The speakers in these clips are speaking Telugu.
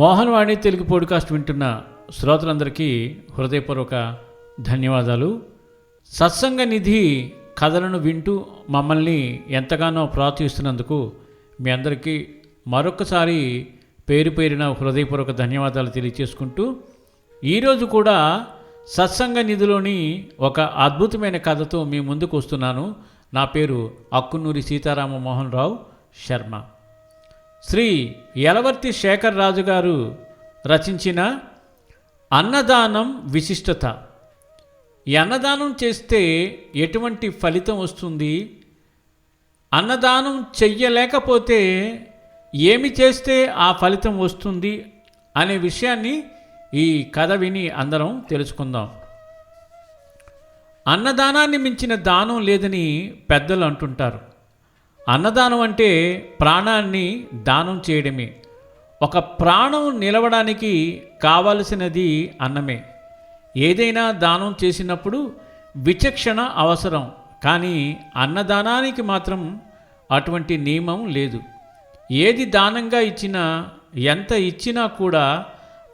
మోహన్ వాణి తెలుగు పోడ్కాస్ట్ వింటున్న శ్రోతలందరికీ హృదయపూర్వక ధన్యవాదాలు. సత్సంగ నిధి కథలను వింటూ మమ్మల్ని ఎంతగానో ప్రోత్సహిస్తున్నందుకు మీ అందరికీ మరొకసారి పేరు పేరిన హృదయపూర్వక ధన్యవాదాలు తెలియచేసుకుంటూ ఈరోజు కూడా సత్సంగ నిధిలోని ఒక అద్భుతమైన కథతో మీ ముందుకు వస్తున్నాను. నా పేరు అక్కునూరి సీతారామ మోహన్ రావు శర్మ. శ్రీ యలవర్తి శేఖర్ రాజు గారు రచించిన అన్నదానం విశిష్టత. ఈ అన్నదానం చేస్తే ఎటువంటి ఫలితం వస్తుంది? అన్నదానం చెయ్యలేకపోతే ఏమి చేస్తే ఆ ఫలితం వస్తుంది అనే విషయాన్ని ఈ కథ విని అందరం తెలుసుకుందాం. అన్నదానాన్ని మించిన దానం లేదని పెద్దలు అంటుంటారు. అన్నదానం అంటే ప్రాణాన్ని దానం చేయడమే. ఒక ప్రాణం నిలవడానికి కావలసినది అన్నమే. ఏదైనా దానం చేసినప్పుడు విచక్షణ అవసరం కానీ అన్నదానానికి మాత్రం అటువంటి నియమం లేదు. ఏది దానంగా ఇచ్చినా ఎంత ఇచ్చినా కూడా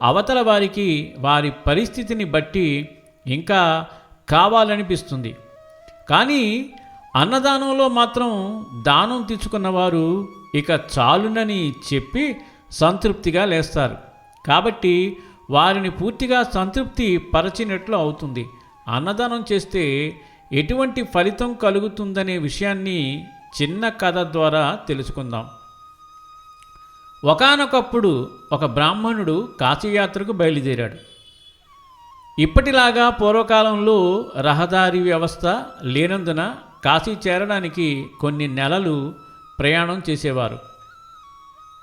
అవతల వారికి వారి పరిస్థితిని బట్టి ఇంకా కావాలనిపిస్తుంది. కానీ అన్నదానంలో మాత్రం దానం తీసుకున్నవారు ఇక చాలునని చెప్పి సంతృప్తిగా లేస్తారు. కాబట్టి వారిని పూర్తిగా సంతృప్తి పరచినట్లు అవుతుంది. అన్నదానం చేస్తే ఎటువంటి ఫలితం కలుగుతుందనే విషయాన్ని చిన్న కథ ద్వారా తెలుసుకుందాం. ఒకానొకప్పుడు ఒక బ్రాహ్మణుడు కాశీయాత్రకు బయలుదేరాడు. ఇప్పటిలాగా పూర్వకాలంలో రహదారి వ్యవస్థ లేనందున కాశీ చేరడానికి కొన్ని నెలలు ప్రయాణం చేసేవారు.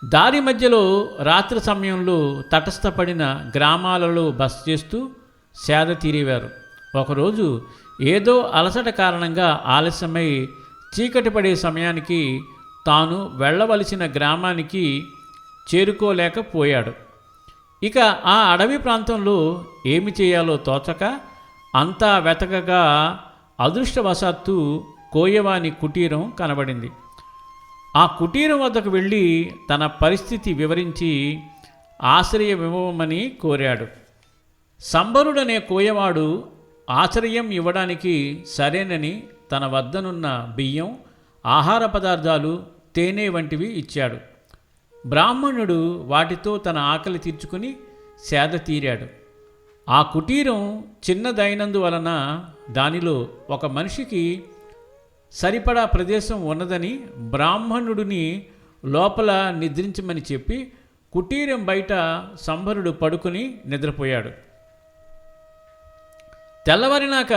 దారి మధ్యలో రాత్రి సమయంలో తటస్థపడిన గ్రామాలలో బస చేస్తూ సేద తీరేవారు. ఒకరోజు ఏదో అలసట కారణంగా ఆలస్యమై చీకటి పడే సమయానికి తాను వెళ్ళవలసిన గ్రామానికి చేరుకోలేకపోయాడు. ఇక ఆ అడవి ప్రాంతంలో ఏమి చేయాలో తోచక అంతా వెతకగా అదృష్టవశాత్తు కోయవాని కుటీరం కనబడింది. ఆ కుటీరం వద్దకు వెళ్ళి తన పరిస్థితి వివరించి ఆశ్రయమివ్వమని కోరాడు. సంబరుడనే కోయవాడు ఆశ్రయం ఇవ్వడానికి సరేనని తన వద్దనున్న బియ్యం ఆహార పదార్థాలు తేనె వంటివి ఇచ్చాడు. బ్రాహ్మణుడు వాటితో తన ఆకలి తీర్చుకుని సేద తీరాడు. ఆ కుటీరం చిన్నదైనందువలన దానిలో ఒక మనిషికి సరిపడా ప్రదేశం ఉన్నదని బ్రాహ్మణుడిని లోపల నిద్రించమని చెప్పి కుటీరం బయట సంభరుడు పడుకుని నిద్రపోయాడు. తెల్లవారినాక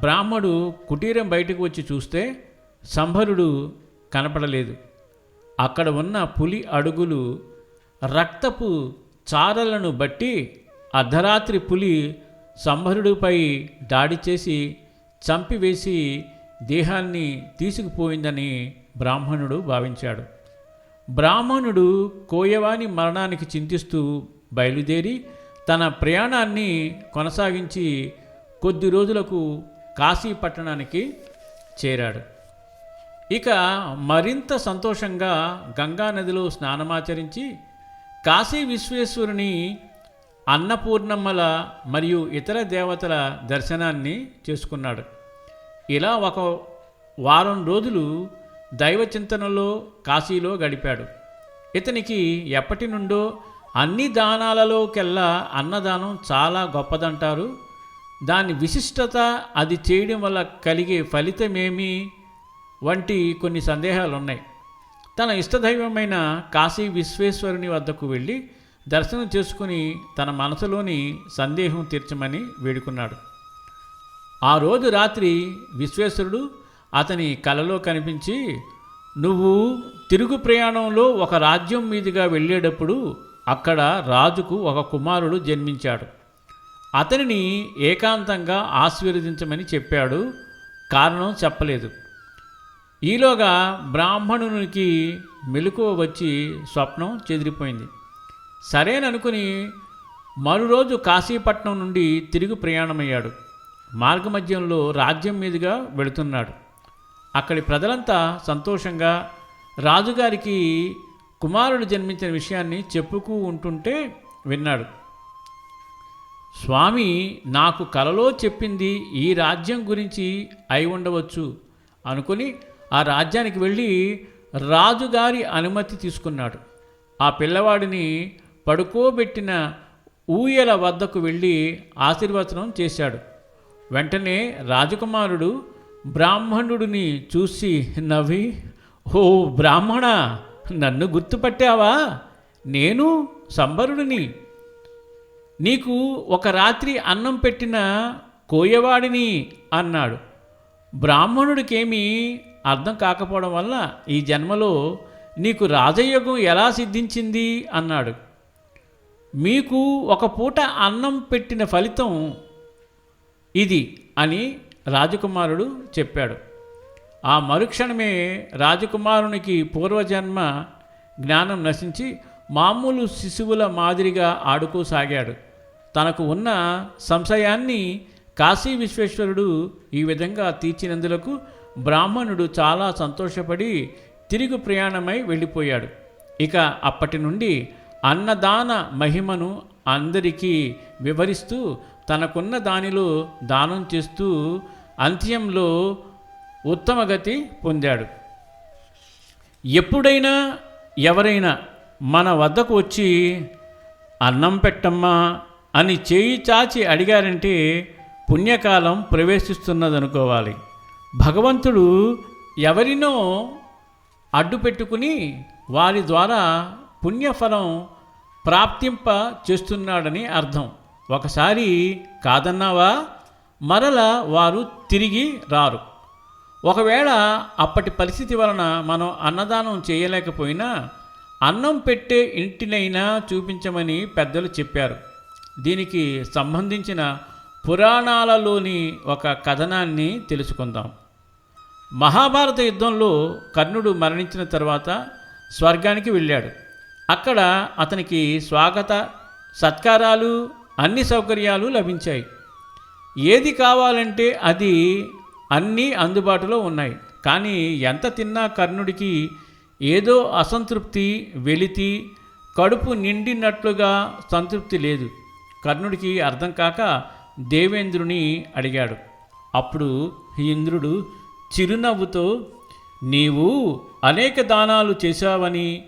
బ్రాహ్మడు కుటీరం బయటకు వచ్చి చూస్తే సంభరుడు కనపడలేదు. అక్కడ ఉన్న పులి అడుగులు రక్తపు చారలను బట్టి అర్ధరాత్రి పులి సంభరుడిపై దాడి చేసి చంపివేసి దేహాన్ని తీసుకుపోయిందని బ్రాహ్మణుడు భావించాడు. బ్రాహ్మణుడు కోయవాని మరణానికి చింతిస్తూ బయలుదేరి తన ప్రయాణాన్ని కొనసాగించి కొద్ది రోజులకు కాశీ పట్టణానికి చేరాడు. ఇక మరింత సంతోషంగా గంగా నదిలో స్నానమాచరించి కాశీ విశ్వేశ్వరుని అన్నపూర్ణమ్మల మరియు ఇతర దేవతల దర్శనాన్ని చేసుకున్నాడు. ఇలా ఒక వారం రోజులు దైవ చింతనలో కాశీలో గడిపాడు. ఇతనికి ఎప్పటి నుండో అన్ని దానాలలోకెల్లా అన్నదానం చాలా గొప్పదంటారు. దాని విశిష్టత అది చేయడం వల్ల కలిగే ఫలితమేమి వంటి కొన్ని సందేహాలు ఉన్నాయి తన ఇష్టదైవమైన కాశీ విశ్వేశ్వరుని వద్దకు వెళ్ళి దర్శనం చేసుకుని తన మనసులోని సందేహం తీర్చమని వేడుకున్నాడు. ఆ రోజు రాత్రి విశ్వేశ్వరుడు అతని కలలో కనిపించి నువ్వు తిరుగు ప్రయాణంలో ఒక రాజ్యం మీదుగా వెళ్ళేటప్పుడు అక్కడ రాజుకు ఒక కుమారుడు జన్మించాడు. అతనిని ఏకాంతంగా ఆశీర్వదించమని చెప్పాడు. కారణం చెప్పలేదు. ఈలోగా బ్రాహ్మణునికి మెలకువ వచ్చి స్వప్నం చెదిరిపోయింది. సరేననుకుని మరురోజు కాశీపట్నం నుండి తిరిగి ప్రయాణమయ్యాడు. మార్గమధ్యంలో రాజ్యం మీదుగా వెళుతున్నాడు. అక్కడి ప్రజలంతా సంతోషంగా రాజుగారికి కుమారుడు జన్మించిన విషయాన్ని చెప్పుకు ఉంటుంటే విన్నాడు. స్వామి నాకు కలలో చెప్పింది ఈ రాజ్యం గురించి అయి ఉండవచ్చు అనుకుని ఆ రాజ్యానికి వెళ్ళి రాజుగారి అనుమతి తీసుకున్నాడు. ఆ పిల్లవాడిని పడుకోబెట్టిన ఊయల వద్దకు వెళ్ళి ఆశీర్వచనం చేశాడు. వెంటనే రాజకుమారుడు బ్రాహ్మణుడిని చూసి నవ్వి ఓ బ్రాహ్మణ నన్ను గుర్తుపట్టావా? నేను సంబరుడిని. నీకు ఒక రాత్రి అన్నం పెట్టిన కోయవాడిని అన్నాడు. బ్రాహ్మణుడికేమీ అర్థం కాకపోవడం వల్ల ఈ జన్మలో నీకు రాజయోగం ఎలా సిద్ధించింది? అన్నాడు. మీకు ఒక పూట అన్నం పెట్టిన ఫలితం ఇది అని రాజకుమారుడు చెప్పాడు. ఆ మరుక్షణమే రాజకుమారునికి పూర్వజన్మ జ్ఞానం నశించి మామూలు శిశువుల మాదిరిగా ఆడుకోసాగాడు. తనకు ఉన్న సంశయాన్ని కాశీ విశ్వేశ్వరుడు ఈ విధంగా తీర్చినందులకు బ్రాహ్మణుడు చాలా సంతోషపడి తిరుగు ప్రయాణమై వెళ్ళిపోయాడు. ఇక అప్పటి నుండి అన్నదాన మహిమను అందరికీ వివరిస్తూ తనకున్న దానిలో దానం చేస్తూ అంత్యంలో ఉత్తమగతి పొందాడు. ఎప్పుడైనా ఎవరైనా మన వద్దకు వచ్చి అన్నం పెట్టమ్మా అని చేయి చాచి అడిగారంటే పుణ్యకాలం ప్రవేశిస్తున్నదనుకోవాలి. భగవంతుడు ఎవరినో అడ్డు పెట్టుకుని వారి ద్వారా పుణ్యఫలం ప్రాప్తింప చేస్తున్నాడని అర్థం. ఒకసారి కాదన్నావా? మరల వారు తిరిగి రారు. ఒకవేళ అప్పటి పరిస్థితి వలన మనం అన్నదానం చేయలేకపోయినా అన్నం పెట్టే ఇంటినైనా చూపించమని పెద్దలు చెప్పారు. దీనికి సంబంధించిన పురాణాలలోని ఒక కథనాన్ని తెలుసుకుందాం. మహాభారత యుద్ధంలో కర్ణుడు మరణించిన తర్వాత స్వర్గానికి వెళ్ళాడు. అక్కడ అతనికి స్వాగత సత్కారాలు అన్ని సౌకర్యాలు లభించాయి. ఏది కావాలంటే అది అన్నీ అందుబాటులో ఉన్నాయి. కానీ ఎంత తిన్నా కర్ణుడికి ఏదో అసంతృప్తి వెలితి కడుపు నిండినట్లుగా సంతృప్తి లేదు. కర్ణుడికి అర్థం కాక దేవేంద్రుని అడిగాడు. అప్పుడు ఇంద్రుడు చిరునవ్వుతో నీవు అనేక దానాలు చేశావని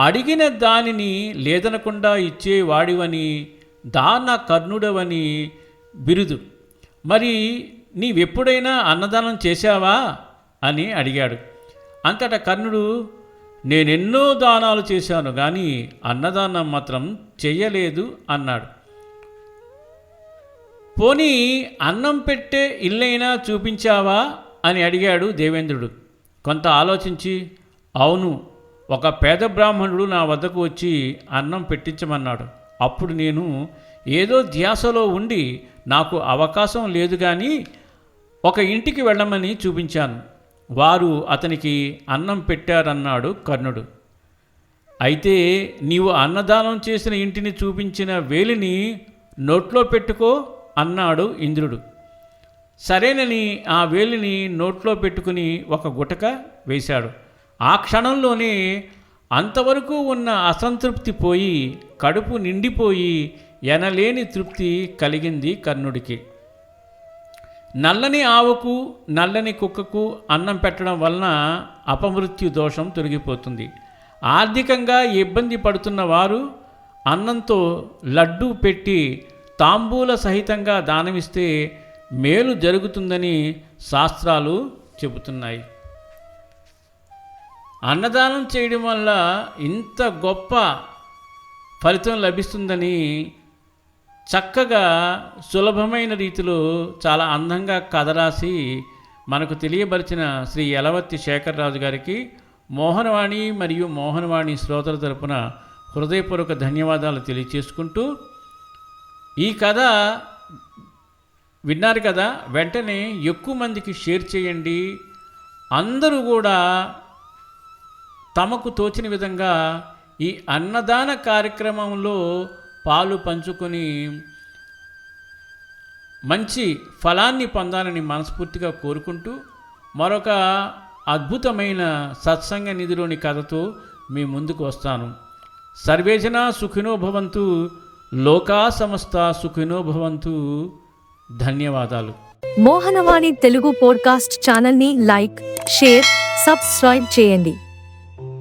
అడిగిన దానిని లేదనకుండా ఇచ్చేవాడివని దాన కర్ణుడవని బిరుదు. మరి నీవెప్పుడైనా అన్నదానం చేశావా? అని అడిగాడు. అంతటా కర్ణుడు నేనెన్నో దానాలు చేశాను కానీ అన్నదానం మాత్రం చెయ్యలేదు అన్నాడు. పోనీ అన్నం పెట్టే ఇల్లైనా చూపించావా? అని అడిగాడు దేవేంద్రుడు. కొంత ఆలోచించి అవును ఒక పేద బ్రాహ్మణుడు నా వద్దకు వచ్చి అన్నం పెట్టించమన్నాడు. అప్పుడు నేను ఏదో ధ్యాసలో ఉండి నాకు అవకాశం లేదు కానీ ఒక ఇంటికి వెళ్ళమని చూపించాను. వారు అతనికి అన్నం పెట్టారన్నాడు కర్ణుడు. అయితే నీవు అన్నదానం చేసిన ఇంటిని చూపించిన వేలిని నోట్లో పెట్టుకో అన్నాడు ఇంద్రుడు. సరేనని ఆ వేలిని నోట్లో పెట్టుకుని ఒక గుటక వేశాడు. ఆ క్షణంలోనే అంతవరకు ఉన్న అసంతృప్తి పోయి కడుపు నిండిపోయి ఎనలేని తృప్తి కలిగింది కర్ణుడికి. నల్లని ఆవుకు నల్లని కుక్కకు అన్నం పెట్టడం వలన అపమృత్యు దోషం తొలగిపోతుంది. ఆర్థికంగా ఇబ్బంది పడుతున్న వారు అన్నంతో లడ్డూ పెట్టి తాంబూల సహితంగా దానమిస్తే మేలు జరుగుతుందని శాస్త్రాలు చెబుతున్నాయి. అన్నదానం చేయడం వల్ల ఇంత గొప్ప ఫలితం లభిస్తుందని చక్కగా సులభమైన రీతిలో చాలా అందంగా కథ రాసి మనకు తెలియబరిచిన శ్రీ యలవత్తి శేఖర్రాజు గారికి మోహనవాణి మరియు మోహనవాణి శ్రోతల తరపున హృదయపూర్వక ధన్యవాదాలు తెలియచేసుకుంటూ ఈ కథ విన్నారు కదా వెంటనే ఎక్కువ మందికి షేర్ చేయండి. అందరూ కూడా తమకు తోచిన విధంగా ఈ అన్నదాన కార్యక్రమంలో పాలు పంచుకొని మంచి ఫలాన్ని పొందాలని మనస్ఫూర్తిగా కోరుకుంటూ మరొక అద్భుతమైన సత్సంగ నిధిలోని కథతో మీ ముందుకు వస్తాను. సర్వేజన సుఖినో భవంతు లోకా సమస్త సుఖినో భవంతు. ధన్యవాదాలు. మోహనవాణి తెలుగు పోడ్కాస్ట్ ఛానల్ని లైక్ షేర్ సబ్స్క్రైబ్ చేయండి.